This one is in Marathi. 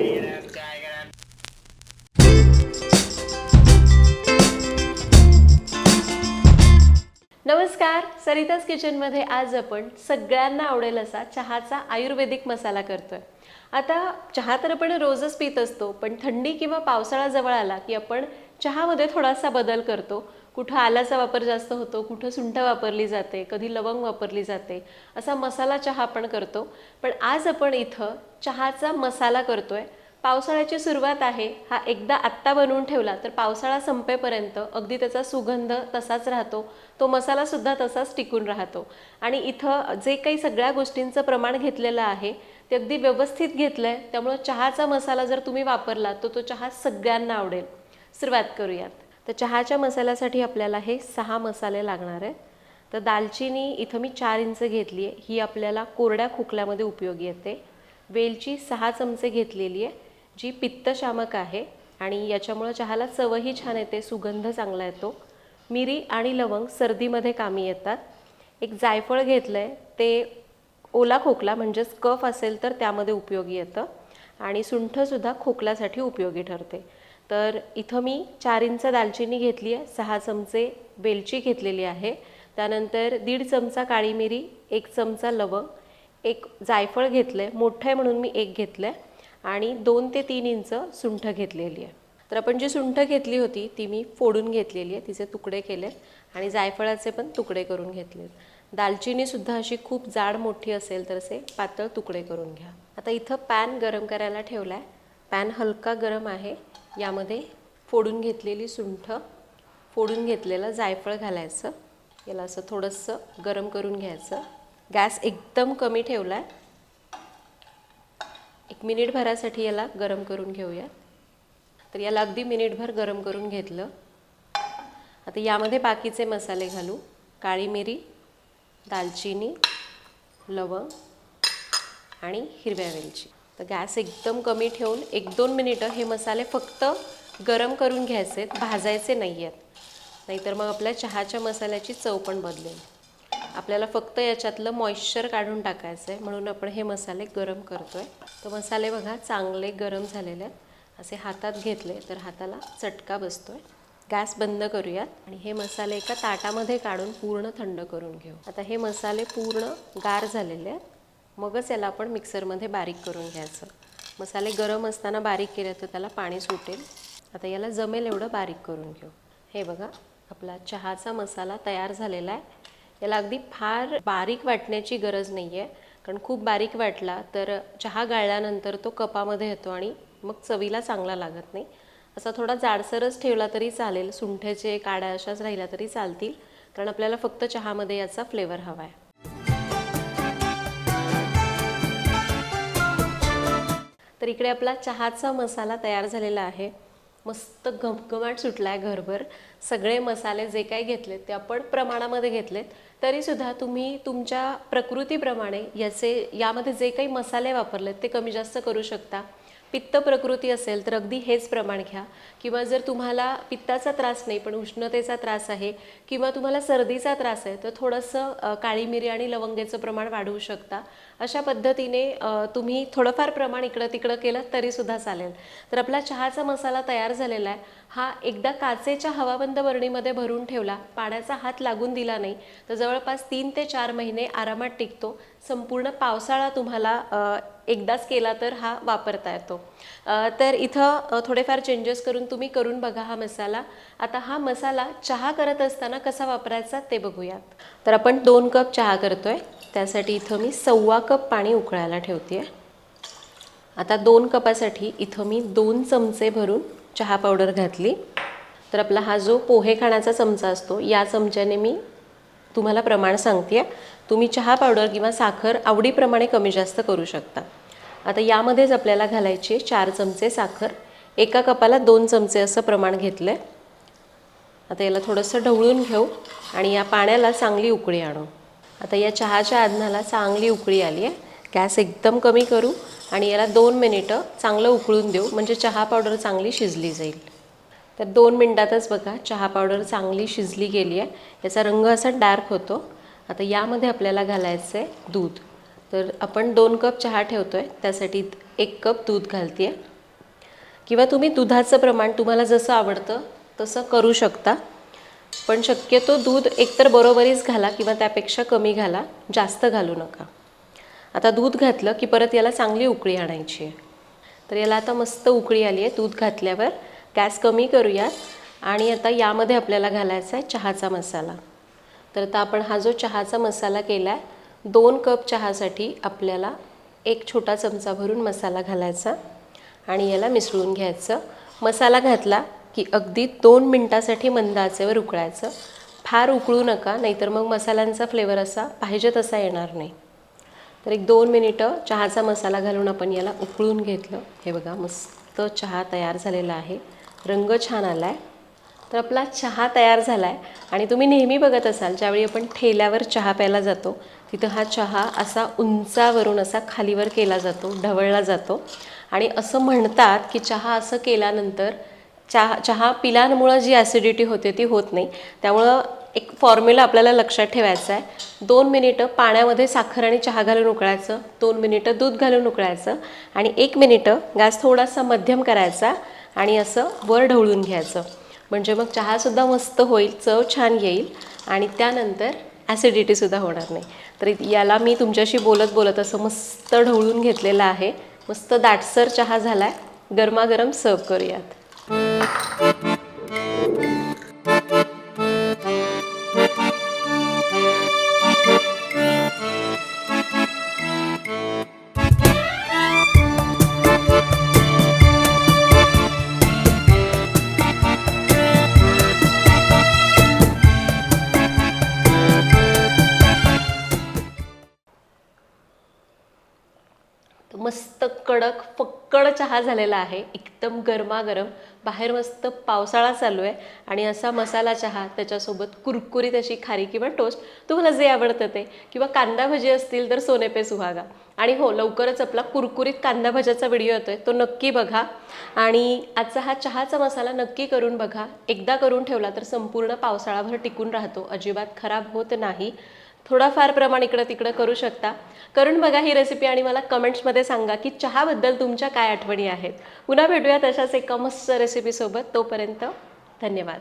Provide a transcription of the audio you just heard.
नमस्कार सरिताज किचनमध्ये आज आपण सगळ्यांना आवडेल असा चहाचा आयुर्वेदिक मसाला करतोय. आता चहा तर आपण रोजच पित असतो पण थंडी किंवा पावसाळा जवळ आला की आपण चहामध्ये थोडासा बदल करतो. कुठं आल्याचा वापर जास्त होतो कुठं सुंठ वापरली जाते कधी लवंग वापरली जाते असा मसाला चहा आपण करतो. पण आज आपण इथं चहाचा मसाला करतो आहे पावसाळ्याची सुरुवात आहे हा एकदा आत्ता बनवून ठेवला तर पावसाळा संपेपर्यंत अगदी त्याचा सुगंध तसाच राहतो तो मसालासुद्धा तसाच टिकून राहतो. आणि इथं जे काही सगळ्या गोष्टींचं प्रमाण घेतलेलं आहे ते अगदी व्यवस्थित घेतलं आहे त्यामुळं चहाचा मसाला जर तुम्ही वापरला तर तो चहा सगळ्यांना आवडेल. सुरुवात करूयात. तर चहाच्या मसाल्यासाठी आपल्याला हे सहा मसाले लागणार आहेत. तर दालचिनी इथं मी चार इंच घेतली आहे. ही आपल्याला कोरड्या खोकल्यामध्ये उपयोगी येते. वेलची सहा चमचे घेतलेली आहे जी पित्तशामक आहे आणि याच्यामुळं चहाला चवही छान येते सुगंध चांगला येतो. मिरी आणि लवंग सर्दीमध्ये कामी येतात. एक जायफळ घेतलं आहे ते ओला खोकला म्हणजेच कफ असेल तर त्यामध्ये उपयोगी येतं आणि सुंठसुद्धा खोकल्यासाठी उपयोगी ठरते. तर इथं मी चार इंच दालचिनी घेतली आहे सहा चमचे वेलची घेतलेली आहे. त्यानंतर दीड चमचा काळी मिरी एक चमचा लवंग एक जायफळ घेतलं आहे मोठं आहे म्हणून मी एक घेतलं आहे आणि दोन ते तीन इंच सुंठ घेतलेली आहे. तर आपण जी सुंठ घेतली होती ती मी फोडून घेतलेली आहे तिचे तुकडे केलेत आणि जायफळाचे पण तुकडे करून घेतलेत. दालचिनीसुद्धा अशी खूप जाड मोठी असेल तर असे पातळ तुकडे करून घ्या. आता इथं पॅन गरम करायला ठेवला आहे पॅन हलका गरम आहे. यामध्ये फोडून घेतलेली सुंठ फोडून घेतलेलं जायफळ घालायचं. याला असं थोडंसं गरम करून घ्यायचं. गॅस एकदम कमी ठेवला आहे एक मिनिटभरासाठी याला गरम करून घेऊया. तर याला अगदी मिनिटभर गरम करून घेतलं. आता यामध्ये बाकीचे मसाले घालू. काळी मिरी दालचिनी लवंग आणि हिरव्या वेलची. तर गॅस एकदम कमी ठेवून एक दोन मिनिटं हे मसाले फक्त गरम करून घ्यायचे आहेत भाजायचे नाही आहेत. नाहीतर मग आपल्या चहाच्या मसाल्याची चव पण बदलेल. आपल्याला फक्त याच्यातलं मॉइश्चर काढून टाकायचं आहे म्हणून आपण हे मसाले गरम करतो आहे तर मसाले बघा चांगले गरम झालेले आहेत. असे हातात घेतले तर हाताला चटका बसतो आहे गॅस बंद करूयात आणि हे मसाले एका ताटामध्ये काढून पूर्ण थंड करून घेऊ. आता हे मसाले पूर्ण गार झालेले आहेत. मगच याला आपण मिक्सरमध्ये बारीक करून घ्यायचं. मसाले गरम असताना बारीक केले तर त्याला पाणी सुटेल. आता याला जमेल एवढं बारीक करून घेऊ. हे बघा आपला चहाचा मसाला तयार झालेला आहे. याला अगदी फार बारीक वाटण्याची गरज नाही आहे कारण खूप बारीक वाटला तर चहा गाळल्यानंतर तो कपामध्ये येतो आणि मग चवीला चांगला लागत नाही. असा थोडा जाडसरच ठेवला तरी चालेल. सुंठ्याचे काड्या अशाच राहिल्या तरी चालतील. कारण आपल्याला फक्त चहामध्ये याचा फ्लेवर हवा आहे तर इकडे आपला चहाचा मसाला तयार झालेला आहे. मस्त घमघमाट सुटला आहे घरभर. सगळे मसाले जे काही घेतलेत ते आपण प्रमाणामध्ये घेतलेत. तरीसुद्धा तुम्ही तुमच्या प्रकृतीप्रमाणे याचे यामध्ये जे काही मसाले वापरलेत ते कमी जास्त करू शकता. पित्त प्रकृती असेल तर अगदी हेच प्रमाण घ्या. किंवा जर तुम्हाला पित्ताचा त्रास नाही पण उष्णतेचा त्रास आहे किंवा तुम्हाला सर्दीचा त्रास आहे तर थोडंसं काळी मिरी आणि लवंगेचं प्रमाण वाढवू शकता. अशा पद्धतीने तुम्ही थोडंफार प्रमाण इकडं तिकडं केलं तरीसुद्धा चालेल. तर आपला चहाचा मसाला तयार झालेला आहे. हा एकदा काचेच्या हवाबंद बरणीमध्ये भरून ठेवला. पाण्याचा हात लागून दिला नाही. तर जवळपास तीन ते चार महिने आरामात टिकतो. संपूर्ण पावसाळा तुम्हाला एकदाच केला तर हा वापरता येतो. तर इथं थोडेफार चेंजेस करून तुम्ही करून बघा हा मसाला. आता हा मसाला चहा करत असताना कसा वापरायचा ते बघूयात. तर आपण दोन कप चहा करतोय. त्यासाठी इथं मी सव्वा कप पाणी उकळायला ठेवते आता दोन कपासाठी इथं मी दोन चमचे भरून चहा पावडर घातली. तर आपला हा जो पोहे खाण्याचा चमचा असतो या चमच्याने मी तुम्हाला प्रमाण सांगते तुम्ही चहा पावडर किंवा साखर आवडीप्रमाणे कमी जास्त करू शकता. आता यामध्येच आपल्याला घालायची आहे चार चमचे साखर एका कपाला दोन चमचे असं प्रमाण घेतलं आहे आता याला थोडंसं ढवळून घेऊ आणि या पाण्याला चांगली उकळी आणू. आता या चहाच्या आधनाला चांगली उकळी आली आहे. गॅस एकदम कमी करू आणि याला दोन मिनिटं चांगलं उकळून देऊ म्हणजे चहा पावडर चांगली शिजली जाईल. तर दोन मिनटातच बघा चहा पावडर चांगली शिजली गेली आहे. याचा रंग असा डार्क होतो. आता यामध्ये आपल्याला घालायचं आहे दूध. तर आपण दोन कप चहा ठेवतो आहे त्यासाठी एक कप दूध घालते आहे किंवा तुम्ही दुधाचं प्रमाण तुम्हाला जसं आवडतं तसं करू शकता. पण शक्यतो दूध एकतर बरोबरीच घाला किंवा त्यापेक्षा कमी घाला जास्त घालू नका. आता दूध घातलं की परत याला चांगली उकळी आणायची आहे. तर याला आता मस्त उकळी आली आहे दूध घातल्यावर. गॅस कमी करूयात आणि आता यामध्ये आपल्याला घालायचा आहे चहाचा मसाला. तर आता आपण हा जो चहाचा मसाला केला आहे दोन कप चहासाठी आपल्याला एक छोटा चमचा भरून मसाला घालायचा आणि याला मिसळून घ्यायचं. मसाला घातला की अगदी दोन मिनटासाठी मंद आचेवर उकळायचं. फार उकळू नका नाहीतर मग मसाल्यांचा फ्लेवर असा पाहिजे तसा येणार नाही. तर एक दोन मिनिटं चहाचा मसाला घालून आपण याला उकळून घेतलं. हे बघा मस्त चहा तयार झालेला आहे. रंग छान आला आहे तर आपला चहा तयार झाला आहे आणि तुम्ही नेहमी बघत असाल ज्यावेळी आपण ठेल्यावर चहा प्यायला जातो तिथं हा चहा असा उंचावरून असा खालीवर केला जातो ढवळला जातो. आणि असं म्हणतात की चहा असं केल्यानंतर चहा चहा पिल्यामुळं जी ॲसिडिटी होते ती होत नाही. त्यामुळं एक फॉर्म्युला आपल्याला लक्षात ठेवायचा आहे. दोन मिनिटं पाण्यामध्ये साखर आणि चहा घालून उकळायचं दोन मिनिटं दूध घालून उकळायचं आणि एक मिनिटं गॅस थोडासा मध्यम करायचा आणि असं वर ढवळून घ्यायचं. म्हणजे मग चहासुद्धा मस्त होईल चव छान येईल आणि त्यानंतर ॲसिडिटीसुद्धा होणार नाही. तर याला मी तुमच्याशी बोलत बोलत असं मस्त ढवळून घेतलेलं आहे. मस्त दाटसर चहा झाला आहे गरमागरम सर्व करूयात. मस्त कडक फक्कड चहा झालेला आहे. एकदम गरमागरम. बाहेर मस्त पावसाळा चालू आहे. आणि असा मसाला चहा त्याच्यासोबत कुरकुरीत अशी खारी किंवा टोस्ट तुम्हाला जे आवडतं ते. किंवा कांदा भजी असतील तर सोने पे सुहागा. आणि हो लवकरच आपला कुरकुरीत कांदा भज्याचा व्हिडिओ आहे तो नक्की बघा. आणि आजचा हा चहाचा मसाला नक्की करून बघा. एकदा करून ठेवला तर संपूर्ण पावसाळाभर टिकून राहतो. अजिबात खराब होत नाही. थोडाफार प्रमाण इकडं तिकडं करू शकता. करून बघा ही रेसिपी आणि मला कमेंट्समध्ये सांगा की चहाबद्दल तुमच्या काय आठवणी आहेत. पुन्हा भेटूया तशाच एका मस्त रेसिपीसोबत तोपर्यंत धन्यवाद.